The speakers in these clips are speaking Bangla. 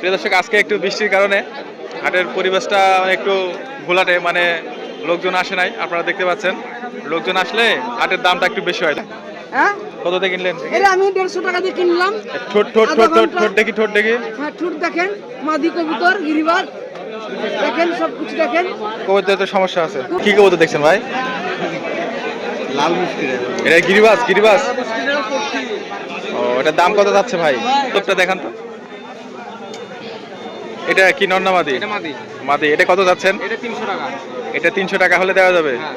প্রিয় দর্শক আজকে একটু বৃষ্টির কারণে হাটের পরিবেশটা একটু ঘোলাটে মানে লোকজন আসে নাই আপনারা দেখতে পাচ্ছেন। লোকজন আসলে হাটের দামটা একটু বেশি হয়। হ্যাঁ? কত দিয়ে কিনলেন? এটা আমি দেড়শো টাকা দিয়ে কিনলাম। ঠোঁট ঠোঁট ঠোঁট ঠোঁট ঠোঁট দেখি ঠোঁট দেখি। হ্যাঁ ঠুট দেখেন মাদি কবুতর গিরিবাজ দেখেন সব কিছু দেখেন। কবুতর তো সমস্যা আছে। কি কবুতর দেখছেন ভাই? লাল মিষ্টি। এটা গিরিবাজ গিরিবাজ ও এটার দাম কত যাচ্ছে ভাই? তোরটা দেখান তো। এটা কি এটা মাদি। মাদি এটা কত যাচ্ছেন? এটা তিনশো টাকা। এটা তিনশো টাকা হলে দেওয়া যাবে? হ্যাঁ।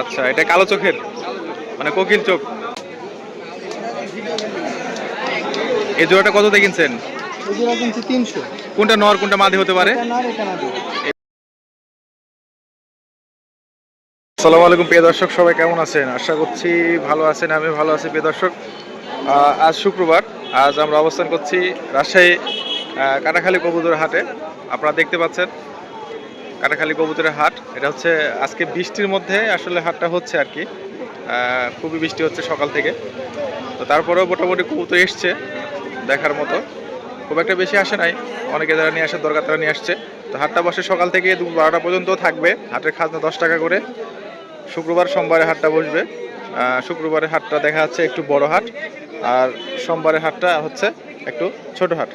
আচ্ছা এটা কালো চোখের? মানে কোকিল চোখ? এই জোড়াটা কত দিয়ে কিনছেন কোনটা নর কোনটা মাদি হতে পারে? আসসালামু আলাইকুম প্রিয় দর্শক সবাই কেমন আছেন? আশা করছি ভালো আছেন আমি ভালো আছি প্রিয় দর্শক। আহ, আজ শুক্রবার আজ আমরা অবস্থান করছি রাজশাহী কাটাখালী কবুতর হাটে। আপনারা দেখতে পাচ্ছেন কাটাখালী কবুতরের হাট। এটা হচ্ছে আজকে বৃষ্টির মধ্যে আসলে হাটটা হচ্ছে আর কি। খুবই বৃষ্টি হচ্ছে সকাল থেকে। তো তারপরেও মোটামুটি কবুতর এসছে দেখার মতো। খুব একটা বেশি আসে নাই। অনেকে যারা নিয়ে আসার দরকার তারা নিয়ে আসছে। তো হাটটা বসে সকাল থেকে দুপুর বারোটা পর্যন্ত থাকবে। হাটের খাজনা দশ টাকা করে। শুক্রবার, সোমবারে হাটটা বসবে। শুক্রবারের হাটটা দেখা যাচ্ছে একটু বড় হাট। আর সোমবারের হাটটা হচ্ছে একটু ছোট হাট।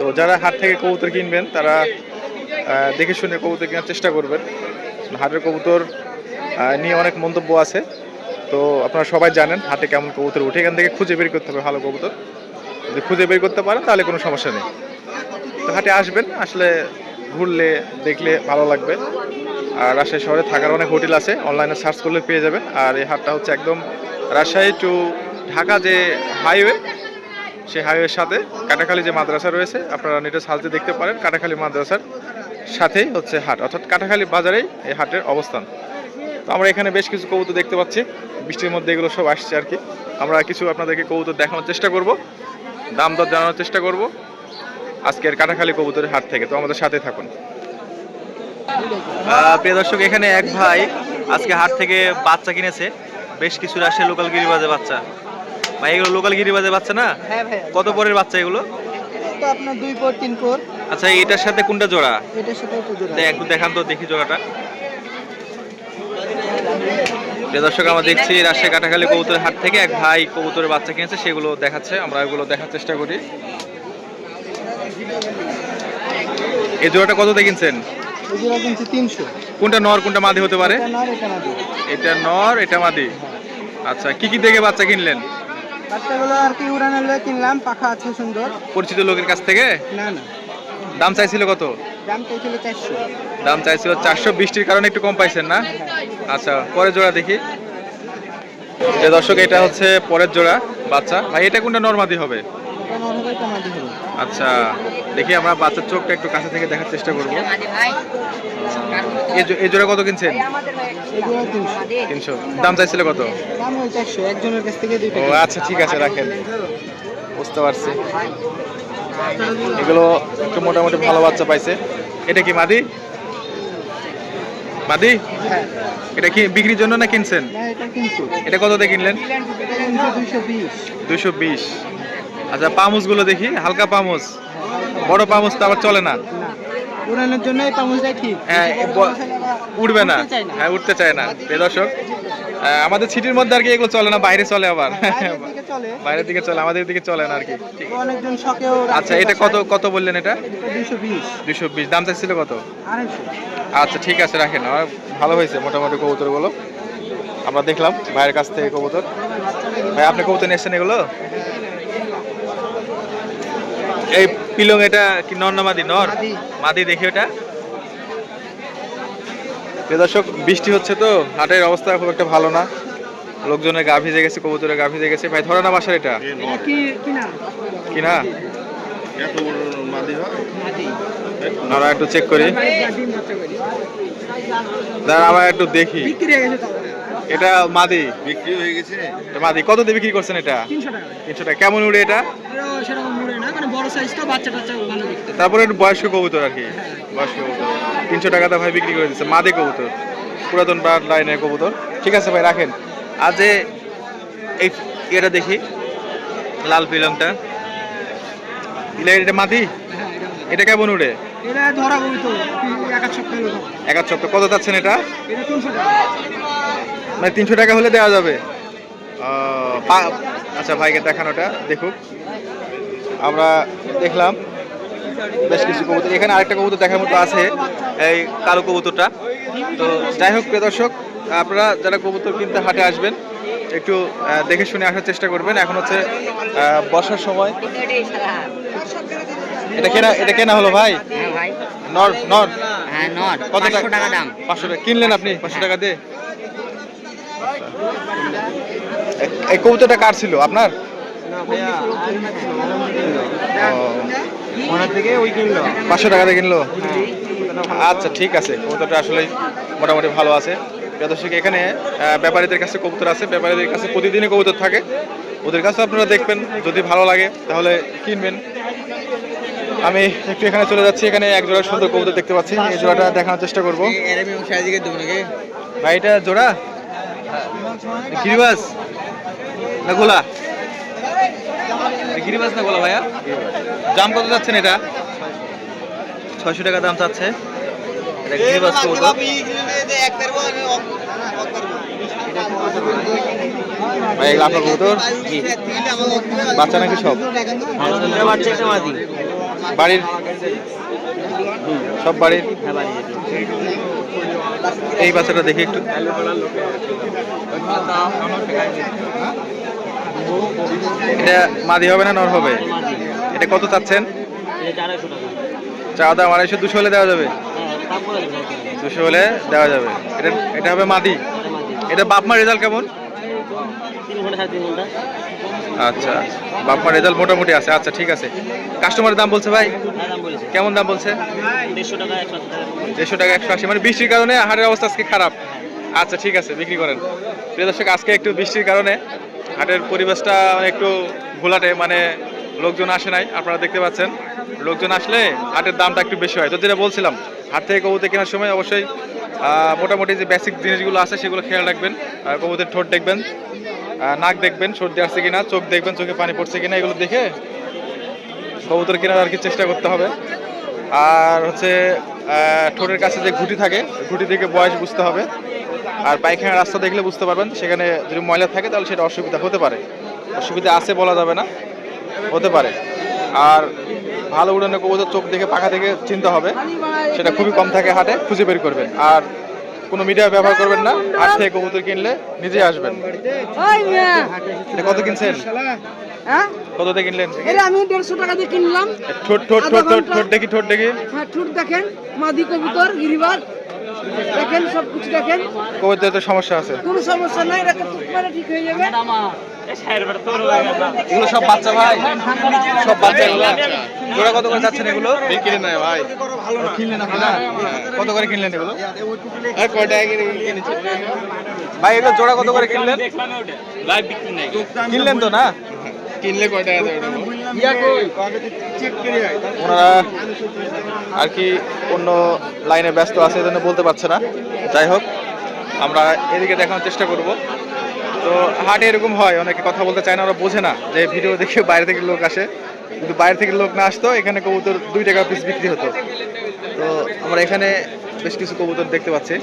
তো যারা হাট থেকে কবুতর কিনবেন, তারা দেখে শুনে কবুতর কেনার চেষ্টা করবেন। হাটের কবুতর নিয়ে অনেক মন্তব্য আছে। তো আপনারা সবাই জানেন হাটে কেমন কবুতর উঠে এখান থেকে খুঁজে বের করতে হবে ভালো কবুতর। যদি খুঁজে বের করতে পারেন, তাহলে কোনো সমস্যা নেই। তো হাটে আসবেন, আসলে ঘুরলে, দেখলে ভালো লাগবে। আর রাজশাহী শহরে থাকার অনেক হোটেল আছে, অনলাইনে সার্চ করলে পেয়ে যাবেন। আর এই হাটটা হচ্ছে একদম রাজশাহী টু ঢাকা যে হাইওয়ে সেই হাইওয়ের সাথে কাটাখালী যে মাদ্রাসা রয়েছে, আপনারা নেটে দিয়ে দেখতে পারেন, কাটাখালী মাদ্রাসার সাথেই হচ্ছে হাট, অর্থাৎ কাটাখালী বাজারেই এই হাটের অবস্থান। তো আমরা এখানে বেশ কিছু কবুতর দেখতে পাচ্ছি, বৃষ্টির মধ্যে এগুলো সব আসছে আর কি। আমরা কিছু আপনাদেরকে কবুতর দেখানোর চেষ্টা করব, দাম দর জানানোর চেষ্টা করব আজকের কাটাখালী কবুতরের হাট থেকে। তো আমাদের সাথে থাকুন। প্রিয় দর্শক, এখানে এক ভাই আজকে হাট থেকে বাচ্চা কিনেছে, বেশ কিছু আসে লোকাল গিরিবাজে বাচ্চা। ভাই এগুলো লোকাল গিরিবাজে বাচ্চা না? হ্যাঁ ভাই কত পরের বাচ্চা এগুলো? তো আপনার দুই পর তিন পর। আচ্ছা এটার সাথে কোনটা জোড়া? এটার সাথে জোড়া। একটু দেখান তো দেখি জোড়াটা। দর্শক আমরা দেখছি রাজশাহী কাটাখালী কবুতরের হাট থেকে এক ভাই কবুতরের বাচ্চা কিনেছে সেগুলো দেখাচ্ছে আমরা এগুলো দেখার চেষ্টা করি। এই জোড়াটা কত কিনছেন? কোনটা নর কোনটা মাদি হতে পারে? এটা নর এটা মাদি। আচ্ছা কি কি দেখে বাচ্চা কিনলেন? বাচ্চাগুলো আর কি উড়ানের লয়ে কিনলাম পাখা আছে সুন্দর। পরিচিত লোকের কাছ থেকে? না না। দাম চাইছিল কত? দাম চাইছিল চারশো। দাম চাইছিল চারশো বৃষ্টির কারণে একটু কম পাইছেন না? আচ্ছা পরের জোড়া দেখি। যে দর্শক এটা হচ্ছে পরের জোড়া বাচ্চা। ভাই এটা কোনটা নর্মাদি হবে? আচ্ছা দেখি আমরা বাচ্চার চোখটা একটু কাছে থেকে দেখার চেষ্টা করব। এই জোড়া কত কিনছেন? তিনশো। দাম চাইছিল কত? একজনের কাছ থেকে ও আচ্ছা ঠিক আছে রাখেন। বুঝতে পারছি। এগুলো একটু মোটামুটি ভালো বাচ্চা পাইছে। এটা কি মাদি? মাদি? এটা কি বিক্রির জন্য না কিনছেন? এটা কত দিয়ে কিনলেন? দুইশো বিশ। আচ্ছা পামুসগুলো দেখি হালকা পামুস বড় পামুস তো আবার চলে না। উড়ানোর জন্য এই পামুজটাই ঠিক। হ্যাঁ, পামুজ উঠবে না। হ্যাঁ উঠতে চায় না। প্রিয় দর্শক আমাদের সিটির মধ্যে আর কি এগুলো চলে না বাইরে চলে আবার। বাইরের দিকে চলে। আমাদের দিকে চলে না আর কি। অনেকজন শখেও আচ্ছা এটা কত কত বললেন এটা? দুইশো বিশ। দাম চাইছিল কত? আচ্ছা ঠিক আছে রাখেন। ভালো হয়েছে মোটামুটি কবুতরগুলো। আমরা দেখলাম ভাইয়ের কাছ থেকে কবুতর। ভাই আপনি কবুতর নিয়ে এসছেন এগুলো? এই পিলং এটা কি নর না মাদি? নর? মাদি। দেখি ওটা। দর্শক বৃষ্টি হচ্ছে তো হাটের অবস্থা খুব একটা ভালো না। লোকজনের গা ভিজে গেছে কবুতরের গা ভিজে গেছে। ভাই ধরে না বাসার এটা। এটা কি কি না? কি না? এত মাদি হয়? মাদি। আমরা একটু চেক করি। দাঁড়া আমরা একটু দেখি। বিক্রি হয়ে গেছে তো এটা মাদি। বিক্রি হয়ে গেছে? মাদি। কত দিয়ে বিক্রি করছেন এটা? তিনশো টাকা। তিনশো টাকা। কেমন উড়ে এটা? বড় সাইজ তো বাচ্চা টাচ্চা ভালো দেখতে। তারপরে বয়স্ক কবুতর আর কি বয়স্ক কবুতর। তিনশো টাকাতে ভাই বিক্রি করে দিচ্ছে মাদি কবুতর পুরাতন ব্রাড লাইনের কবুতর। ঠিক আছে ভাই রাখেন। যে এই এটা দেখি লাল পিলংটা। এটা মাদি? এটা কেমন উড়ে? এটা ধরা এক সপ্তাহ। কত চাচ্ছেন এটা? মানে তিনশো টাকা হলে দেওয়া যাবে। আচ্ছা ভাইকে দেখানোটা দেখুক। আমরা দেখলাম বেশ কিছু কবুতর। এখানে আরেকটা কবুতর দেখার মতো আছে এই কালো কবুতরটা। তো যাই হোক প্রিয় দর্শক আপনারা যারা কবুতর কিনতে হাটে আসবেন একটু দেখে শুনে আসার চেষ্টা করবেন। এখন হচ্ছে বর্ষার সময়। এটা কেনা এটা কেনা হলো ভাই? হ্যাঁ নর নর। হ্যাঁ নট কত টাকা? দাম। পাঁচশো টাকা। কিনলেন আপনি? পাঁচশো টাকা দিয়ে? এই কবুতরটা কার ছিল? আপনার? পাঁচশো টাকা দিয়ে কিনলো? আচ্ছা ঠিক আছে। কবুতরটা আসলে মোটামুটি ভালো আছে। দর্শক এখানে ব্যাপারীদের কাছে কবুতর আছে। ব্যাপারীদের কাছে প্রতিদিনই কবুতর থাকে। ওদের কাছে আপনারা দেখবেন। যদি ভালো লাগে তাহলে কিনবেন। আমি একটু এখানে চলে যাচ্ছি। এখানে এক জোড়া সুন্দর কবুতর দেখতে পাচ্ছি। এই জোড়াটা দেখানোর চেষ্টা করব। ভাই এটা জোড়া? গিরিবাস? না গোলা? গিরিবাস না গোলা ভাইয়া। দাম কত যাচ্ছেন এটা? ছয়শো টাকা দাম চাচ্ছে। এটা ভাই এগুলো আপনার কবুতর? বাচ্চা নাকি সব? বাড়ির? সব বাড়ির? এই বাচ্চাটা দেখি একটু এটা মাদি হবে না নর হবে? এটা কত চাচ্ছেন? চা দাম আড়াইশো, দুশো হলে দেওয়া যাবে। দুশো হলে দেওয়া যাবে। এটা এটা হবে মাদি। এটা বাপমার রেজাল্ট কেমন? আচ্ছা বাপমার রেজাল্ট মোটামুটি আছে। আচ্ছা ঠিক আছে। কাস্টমারের দাম বলছে ভাই? কেমন দাম বলছে? দেড়শো টাকা একশো আশি। মানে বৃষ্টির কারণে হাটের অবস্থা আজকে খারাপ। আচ্ছা ঠিক আছে, বিক্রি করেন। প্রিয় দর্শক, আজকে একটু বৃষ্টির কারণে হাটের পরিবেশটা একটু ঘোলাটে মানে লোকজন আসে নাই, আপনারা দেখতে পাচ্ছেন। লোকজন আসলে হাটের দামটা একটু বেশি হয়। তো যেটা বলছিলাম, হাট থেকে কবুতর কেনার সময় অবশ্যই মোটামুটি যে বেসিক জিনিসগুলো আছে সেগুলো খেয়াল রাখবেন, আর কবুতরের ঠোঁট দেখবেন নাক দেখবেন, সর্দি আসছে কিনা, চোখ দেখবেন, চোখে পানি পড়ছে কিনা, এগুলো দেখে কবুতর কেনার আর কি চেষ্টা করতে হবে। আর হচ্ছে ঠোঁটের কাছে যে ঘুটি থাকে, ঘুটি থেকে বয়স বুঝতে হবে। আর পায়খানার রাস্তা দেখলে বুঝতে পারবেন সেখানে যদি ময়লা থাকে তাহলে সেটা অসুবিধা হতে পারে। অসুবিধা আছে বলা যাবে না হতে পারে। আর ভালো উড়ানো কবুতর চোখ দেখে পাখা দেখে চিনতে হবে সেটা খুবই কম থাকে হাটে খুঁজে বের করবেন। আর কোনো মিডিয়া ব্যবহার করবেন না হাট থেকে কবুতর কিনলে নিজে আসবেন। কত কিনছেন? হ্যাঁ? কত দিয়ে কিনলেন? এটা আমি দেড়শো টাকা দিয়ে কিনলাম। ঠোঁট ঠোঁট ঠোঁট ঠোঁট ঠোঁট দেখি ঠোঁট দেখি। হ্যাঁ ঠুট দেখেন মাদি কবুতর গিরিবার দেখেন সব কিছু দেখেন। কবুতরের তো সমস্যা আছে। কোনো সমস্যা নাই টুক করে ঠিক হয়ে যাবে। এগুলো সব বাচ্চা ভাই। সব বাচ্চা জোড়া কত করে যাচ্ছেন এগুলো? বিক্রি নাই ভাই। কত করে কিনলেন এগুলো? কিনে ভাই এগুলো জোড়া কত করে কিনলেন? কিনলেন তো না? কিনলে কয় টাকা দেবে ওনারা আর কি অন্য লাইনে ব্যস্ত আছে এজন্য বলতে পারছে না। যাই হোক আমরা এদিকে দেখানোর চেষ্টা করব। তো হাটে এরকম হয় অনেকে কথা বলতে চায় না ওরা বোঝে না যে ভিডিও দেখে বাইরে থেকে লোক আসে। কিন্তু বাইরে থেকে লোক না আসতো এখানে কবুতর দুই টাকা পিস বিক্রি হতো। তো আমরা এখানে বেশ কিছু কবুতর দেখতে পাচ্ছি।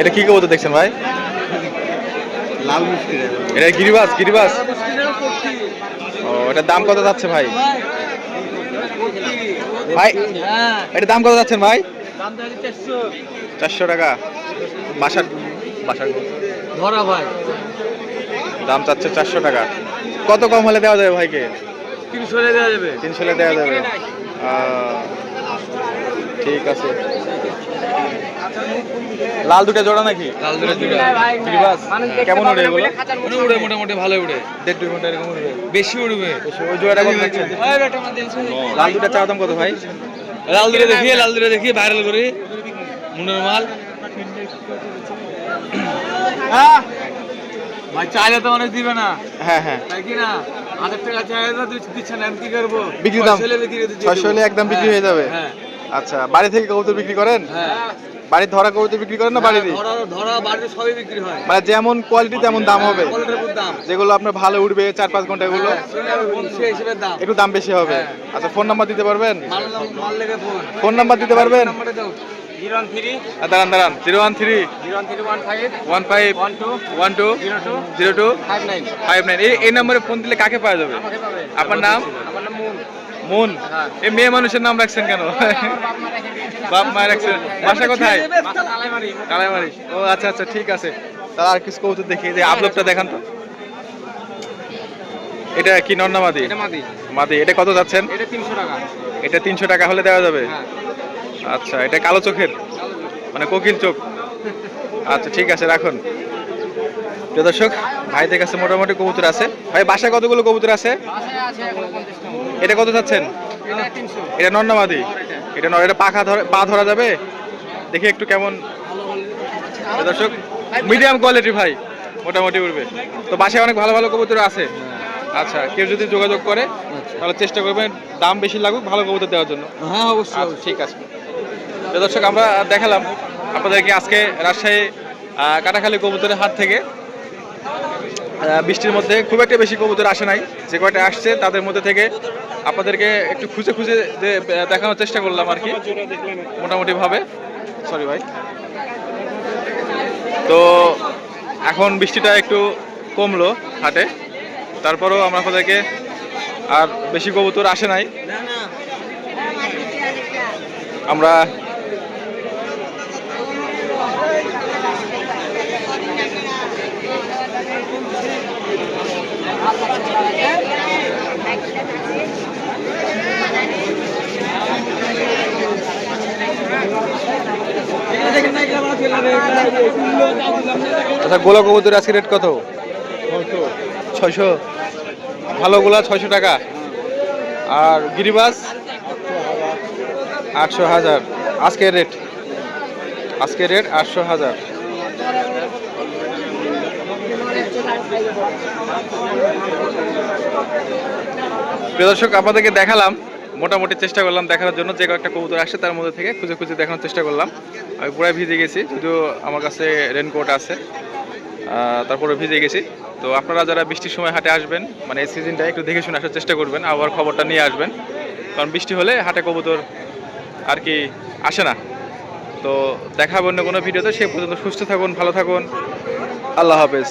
এটা কি কবুতর দেখছেন ভাই? লাল মিষ্টি এটা গিরিবাস গিরিবাস। ও এটার দাম কত যাচ্ছে ভাই? ভাই এটার দাম কত যাচ্ছেন ভাই? চারশো টাকা। বাসার বাসার ধরা ভাই। দাম চাচ্ছে চারশো টাকা। কত কম হলে দেওয়া যাবে ভাইকে? তিনশো দেওয়া যাবে। তিনশো হলে দেওয়া যাবে। ঠিক আছে। লাল দুটা জোড়া নাকি? লাল দুটো জোড়া। কেমন উড়ে এগুলো? মানে উড়ে মোটামুটি ভালো উড়ে। দেড় দুই ঘণ্টা এরকম উড়বে। বেশি উড়বে। ওই জোড়াটা কত যাচ্ছে লাল দুটা চা দাম কত ভাই? লাল দুটো দেখি লাল দুটো দেখি ভাইরাল করি। মুনের মাল। ভাই চাইলে তো অনেক দিবে না। হ্যাঁ হ্যাঁ। তাই কি না? হাজার টাকা চাইলে তো দিচ্ছে না আমি কি করব? বিক্রি দাম? ছয়শো বিক্রি করে দিয়ে হলে একদম বিক্রি হয়ে যাবে। হ্যাঁ। আচ্ছা বাড়ি থেকে কবুতর বিক্রি করেন? হ্যাঁ। বাড়ির ধরা কবুতর বিক্রি করেন না বাড়িরই? ধরা ধরা বাড়িতে সবই বিক্রি হয়। মানে যেমন কোয়ালিটি তেমন দাম হবে। উপর দাম। যেগুলো আপনার ভালো উঠবে চার পাঁচ ঘণ্টা এগুলো সেই একটু দাম বেশি হবে। আচ্ছা ফোন নাম্বার দিতে পারবেন? ফোন ফোন নাম্বার দিতে পারবেন? দাঁড়ান দাঁড়ান। Zero one three zero one one five one two one two zero two zero two five nine five nine এই এই নম্বরে ফোন দিলে কাকে পাওয়া যাবে? আপনার নাম? আমার নাম মুন। এই মেয়ে মানুষের নাম রাখছেন কেন? বাপ মায়ের রাখছেন। বাসা কোথায়? কালাইমারি। ও আচ্ছা আচ্ছা ঠিক আছে। তাহলে আর কিছু কৌতুক দেখি যে আপলোডটা দেখান তো। এটা কি নন্নামাদি মাদি। মাদি এটা কত যাচ্ছেন? এটা তিনশো টাকা। এটা তিনশো টাকা হলে দেওয়া যাবে? হ্যাঁ। আচ্ছা এটা কালো চোখের? মানে কোকিল চোখ? আচ্ছা ঠিক আছে রাখুন। প্রিয় দর্শক ভাইদের কাছে মোটামুটি কবুতর আছে। ভাই বাসায় কতগুলো কবুতর আছে? এটা কত চাচ্ছেন? এটা তিনশো এটা নন্নামাদি এটা নর এটা পাখা ধরে পা ধরা যাবে? দেখি একটু কেমন। দর্শক মিডিয়াম কোয়ালিটি ভাই মোটামুটি উঠবে তো বাসায় অনেক ভালো ভালো কবুতর আছে? আচ্ছা কেউ যদি যোগাযোগ করে তাহলে চেষ্টা করবেন দাম বেশি লাগুক ভালো কবুতর দেওয়ার জন্য। হ্যাঁ অবশ্যই আচ্ছা ঠিক আছে। দর্শক আমরা দেখালাম আপনাদেরকে আজকে রাজশাহী কাটাখালী কবুতরের হাট থেকে। বৃষ্টির মধ্যে খুব একটা বেশি কবুতর আসে নাই। যে কয়টা আসছে তাদের মধ্যে থেকে আপনাদেরকে একটু খুঁজে খুঁজে দেখানোর চেষ্টা করলাম আর কি। মোটামুটি ভাবে সরি ভাই। তো এখন বৃষ্টিটা একটু কমলো হাটে। তারপরেও আমরা আপনাদেরকে আর বেশি কবুতর আসে নাই। আমরা আচ্ছা গোলা কবুতর আজকে রেট কত? ছয়শো। ভালো গোলা ছয়শো টাকা। আর গিরিবাস? আটশো হাজার। আজকের রেট আজকের রেট আটশো হাজার। প্রিয় দর্শক আপনাদেরকে দেখালাম মোটামুটি চেষ্টা করলাম দেখানোর জন্য। যে কয়েকটা কবুতর আসে তার মধ্যে থেকে খুঁজে খুঁজে দেখানোর চেষ্টা করলাম। আমি পুরাই ভিজে গেছি, যদিও আমার কাছে রেনকোট আছে। তারপরে ভিজে গেছি। তো আপনারা যারা বৃষ্টির সময় হাটে আসবেন মানে এই সিজনটা একটু দেখে শুনে আসার চেষ্টা করবেন, আবার খবরটা নিয়ে আসবেন। কারণ বৃষ্টি হলে হাটে কবুতর আর কি আসে না। তো দেখা হবে অন্য কোনো ভিডিওতে। সে পর্যন্ত সুস্থ থাকুন, ভালো থাকুন। আল্লাহ হাফেজ।